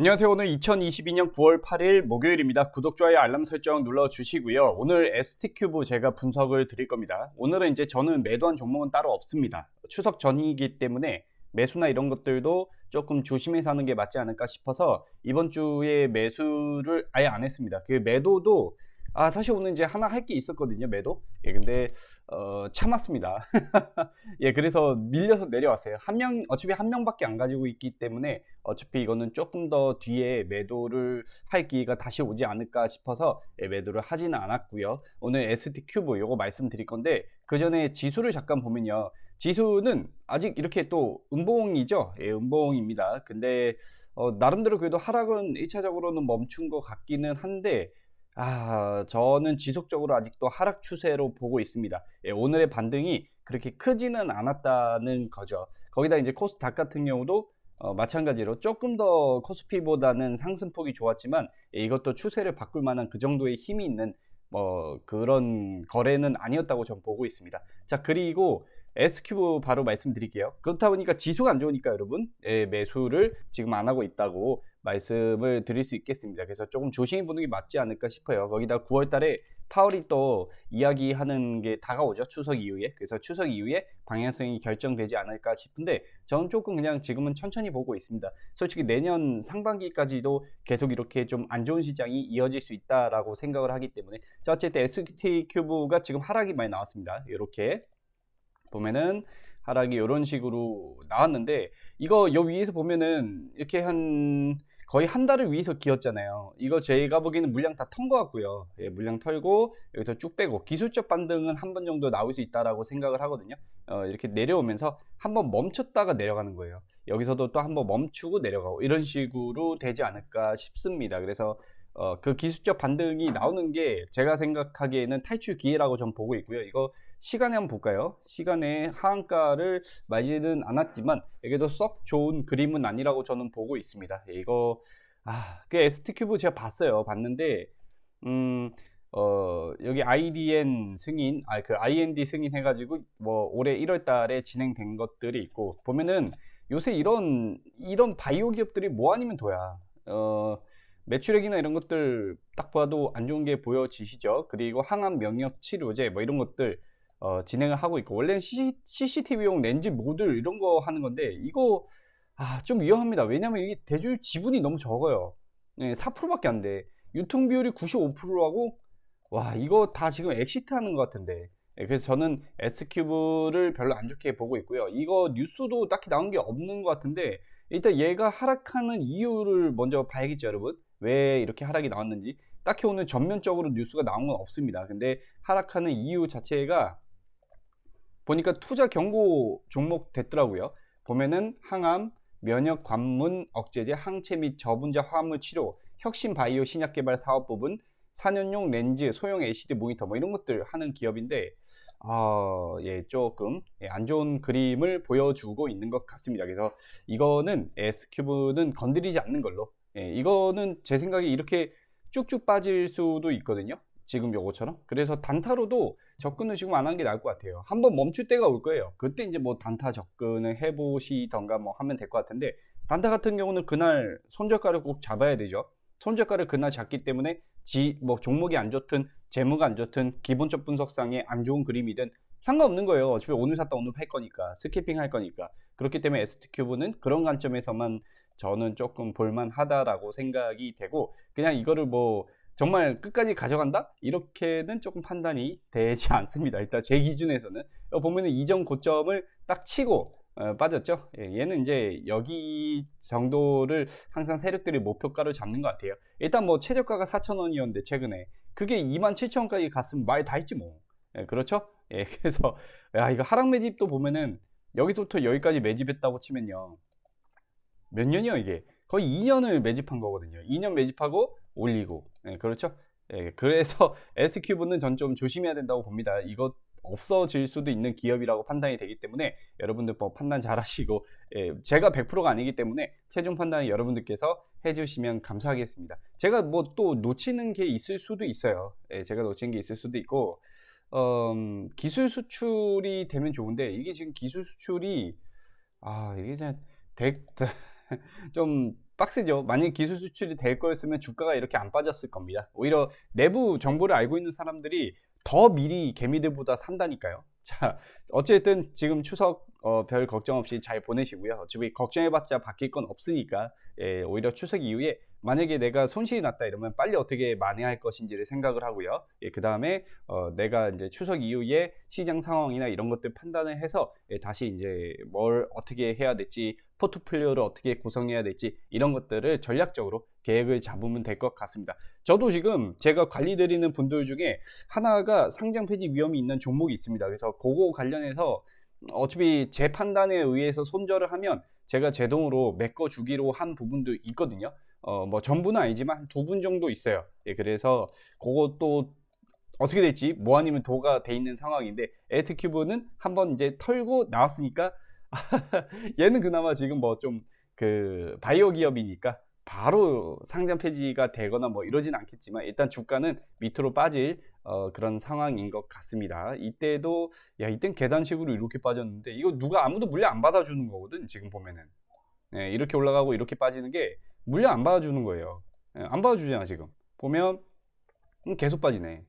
안녕하세요. 오늘 2022년 9월 8일 목요일입니다. 구독, 좋아요, 알람 설정 눌러주시고요. 오늘 ST큐브 제가 분석을 드릴 겁니다. 오늘은 이제 저는 매도한 종목은 따로 없습니다. 추석 전이기 때문에 매수나 이런 것들도 조금 조심해서 하는 게 맞지 않을까 싶어서 이번 주에 매수를 아예 안 했습니다. 그 매도도 아 사실 오늘 이제 하나 할 게 있었거든요 매도. 예 근데 어 참았습니다. 예 그래서 밀려서 내려왔어요. 한 명 어차피 한 명밖에 안 가지고 있기 때문에 어차피 이거는 조금 더 뒤에 매도를 할 기회가 다시 오지 않을까 싶어서 예, 매도를 하지는 않았고요. 오늘 ST 큐브 요거 말씀드릴 건데 그 전에 지수를 잠깐 보면요. 지수는 아직 이렇게 또 음봉이죠? 예 음봉입니다. 근데 어, 나름대로 그래도 하락은 1차적으로는 멈춘 것 같기는 한데 아, 저는 지속적으로 아직도 하락 추세로 보고 있습니다. 예, 오늘의 반등이 그렇게 크지는 않았다는 거죠. 거기다 이제 코스닥 같은 경우도 어, 마찬가지로 조금 더 코스피보다는 상승폭이 좋았지만 예, 이것도 추세를 바꿀 만한 그 정도의 힘이 있는 뭐 그런 거래는 아니었다고 전 보고 있습니다. 자 그리고 S큐브 바로 말씀드릴게요. 그렇다 보니까 지수가 안 좋으니까 여러분 예, 매수를 지금 안 하고 있다고 말씀을 드릴 수 있겠습니다. 그래서 조금 조심히 보는 게 맞지 않을까 싶어요. 거기다 9월 달에 파월이 또 이야기하는 게 다가오죠. 추석 이후에. 그래서 추석 이후에 방향성이 결정되지 않을까 싶은데 저는 조금 그냥 지금은 천천히 보고 있습니다. 솔직히 내년 상반기까지도 계속 이렇게 좀 안 좋은 시장이 이어질 수 있다라고 생각을 하기 때문에 자 어쨌든 ST 큐브가 지금 하락이 많이 나왔습니다. 이렇게 보면은 하락이 이런 식으로 나왔는데 이거 여 위에서 보면은 이렇게 한 거의 한 달을 위해서 기었잖아요. 이거 제가 보기에는 물량 다 턴 것 같고요. 예, 물량 털고 여기서 쭉 빼고 기술적 반등은 한 번 정도 나올 수 있다라고 생각을 하거든요. 어, 이렇게 내려오면서 한 번 멈췄다가 내려가는 거예요. 여기서도 또 한 번 멈추고 내려가고 이런 식으로 되지 않을까 싶습니다. 그래서 어, 그 기술적 반등이 나오는 게 제가 생각하기에는 탈출 기회라고 전 보고 있고요. 이거 시간에 한번 볼까요? 시간에 하한가를 말지는 않았지만 이게도 썩 좋은 그림은 아니라고 저는 보고 있습니다. 예, 이거 아, 그 ST 큐브 제가 봤어요. 봤는데 음, 어, 여기 IDN 승인, 아, 그 IND 승인 해가지고 뭐 올해 1월 달에 진행된 것들이 있고 보면은 요새 이런 이런 바이오 기업들이 뭐 아니면 도야. 어, 매출액이나 이런 것들 딱 봐도 안 좋은 게 보여지시죠. 그리고 항암 명역 치료제 뭐 이런 것들 어, 진행을 하고 있고 원래는 CCTV용 렌즈 모듈 이런 거 하는 건데 이거 아, 좀 위험합니다. 왜냐면 이게 대주주 지분이 너무 적어요. 네, 4%밖에 안 돼. 유통 비율이 95%라고 와 이거 다 지금 엑시트 하는 것 같은데 네, 그래서 저는 S큐브를 별로 안 좋게 보고 있고요. 이거 뉴스도 딱히 나온 게 없는 것 같은데 일단 얘가 하락하는 이유를 먼저 봐야겠죠, 여러분. 왜 이렇게 하락이 나왔는지. 딱히 오늘 전면적으로 뉴스가 나온 건 없습니다. 근데 하락하는 이유 자체가 보니까 투자 경고 종목 됐더라고요. 보면은 항암, 면역 관문 억제제, 항체 및 저분자 화물 치료, 혁신 바이오 신약 개발 사업 부분, 4년용 렌즈, 소형 LCD 모니터 뭐 이런 것들 하는 기업인데 아, 예, 조금 예, 안 좋은 그림을 보여주고 있는 것 같습니다. 그래서 이거는 S큐브는 건드리지 않는 걸로 예, 이거는 제 생각에 이렇게 쭉쭉 빠질 수도 있거든요. 지금 요거처럼. 그래서 단타로도 접근을 지금 안 하는 게 나을 것 같아요. 한번 멈출 때가 올 거예요. 그때 이제 뭐 단타 접근을 해보시던가 뭐 하면 될 것 같은데 단타 같은 경우는 그날 손절가를 꼭 잡아야 되죠. 손절가를 그날 잡기 때문에 지, 뭐 종목이 안 좋든 재무가 안 좋든 기본적 분석상에 안 좋은 그림이든 상관없는 거예요. 어차피 오늘 샀다 오늘 팔 거니까 스키핑 할 거니까 그렇기 때문에 ST큐브는 그런 관점에서만 저는 조금 볼만하다라고 생각이 되고 그냥 이거를 뭐 정말 끝까지 가져간다? 이렇게는 조금 판단이 되지 않습니다. 일단 제 기준에서는 보면은 이전 고점을 딱 치고 어, 빠졌죠. 예, 얘는 이제 여기 정도를 항상 세력들이 목표가로 잡는 것 같아요. 일단 뭐 최저가가 4,000원이었는데 최근에 그게 27,000원까지 갔으면 말 다 했지 뭐. 예, 그렇죠? 예, 그래서 야 이거 하락 매집도 보면은 여기서부터 여기까지 매집했다고 치면요. 몇 년이요 이게? 거의 2년을 매집한 거거든요. 2년 매집하고 올리고 네, 그렇죠? 예, 그래서 S큐브는 전 좀 조심해야 된다고 봅니다. 이거 없어질 수도 있는 기업이라고 판단이 되기 때문에 여러분들 뭐 판단 잘 하시고 예, 제가 100%가 아니기 때문에 최종 판단은 여러분들께서 해주시면 감사하겠습니다. 제가 뭐 또 놓치는 게 있을 수도 있어요. 예, 제가 놓치는 게 있을 수도 있고 음, 기술 수출이 되면 좋은데 이게 지금 기술 수출이 아 이게 좀 빡세죠. 만약 기술 수출이 될 거였으면 주가가 이렇게 안 빠졌을 겁니다. 오히려 내부 정보를 알고 있는 사람들이 더 미리 개미들보다 산다니까요. 자, 어쨌든 지금 추석 어, 별 걱정 없이 잘 보내시고요. 어차피 걱정해봤자 바뀔 건 없으니까 예, 오히려 추석 이후에 만약에 내가 손실이 났다 이러면 빨리 어떻게 만회할 것인지를 생각을 하고요. 예, 그 다음에 어, 내가 이제 추석 이후에 시장 상황이나 이런 것들 판단을 해서 예, 다시 이제 뭘 어떻게 해야 될지 포트폴리오를 어떻게 구성해야 될지 이런 것들을 전략적으로 계획을 잡으면 될 것 같습니다. 저도 지금 제가 관리 드리는 분들 중에 하나가 상장 폐지 위험이 있는 종목이 있습니다. 그래서 그거 관련해서 어차피 제 판단에 의해서 손절을 하면 제가 제 돈으로 메꿔 주기로 한 부분도 있거든요. 어, 뭐 전부는 아니지만 한두분 정도 있어요. 예, 그래서 그것도 어떻게 될지 뭐 아니면 도가 돼 있는 상황인데 에트큐브는 한번 이제 털고 나왔으니까 얘는 그나마 지금 뭐 좀 그 바이오 기업이니까 바로 상장 폐지가 되거나 뭐 이러진 않겠지만 일단 주가는 밑으로 빠질 어, 그런 상황인 것 같습니다. 이때도 야 이땐 계단식으로 이렇게 빠졌는데 이거 누가 아무도 물량 안 받아주는 거거든 지금 보면은 예, 이렇게 올라가고 이렇게 빠지는 게 물량 안 받아주는 거예요. 예, 안 받아주잖아 지금 보면 음, 계속 빠지네.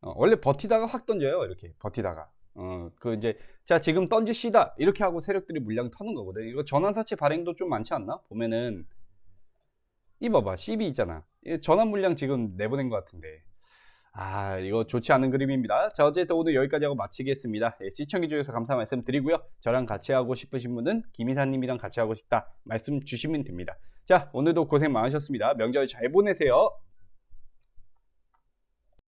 어, 원래 버티다가 확 던져요 이렇게 버티다가 어, 그 이제 자 지금 던지시다. 이렇게 하고 세력들이 물량 터는 거거든. 이거 전환사채 발행도 좀 많지 않나? 보면은 이 봐봐 CB 있잖아. 이 전환 물량 지금 내보낸 것 같은데. 아 이거 좋지 않은 그림입니다. 자 어쨌든 오늘 여기까지 하고 마치겠습니다. 예, 시청해 주셔서 감사 말씀 드리고요. 저랑 같이 하고 싶으신 분은 김이사님이랑 같이 하고 싶다 말씀 주시면 됩니다. 자 오늘도 고생 많으셨습니다. 명절 잘 보내세요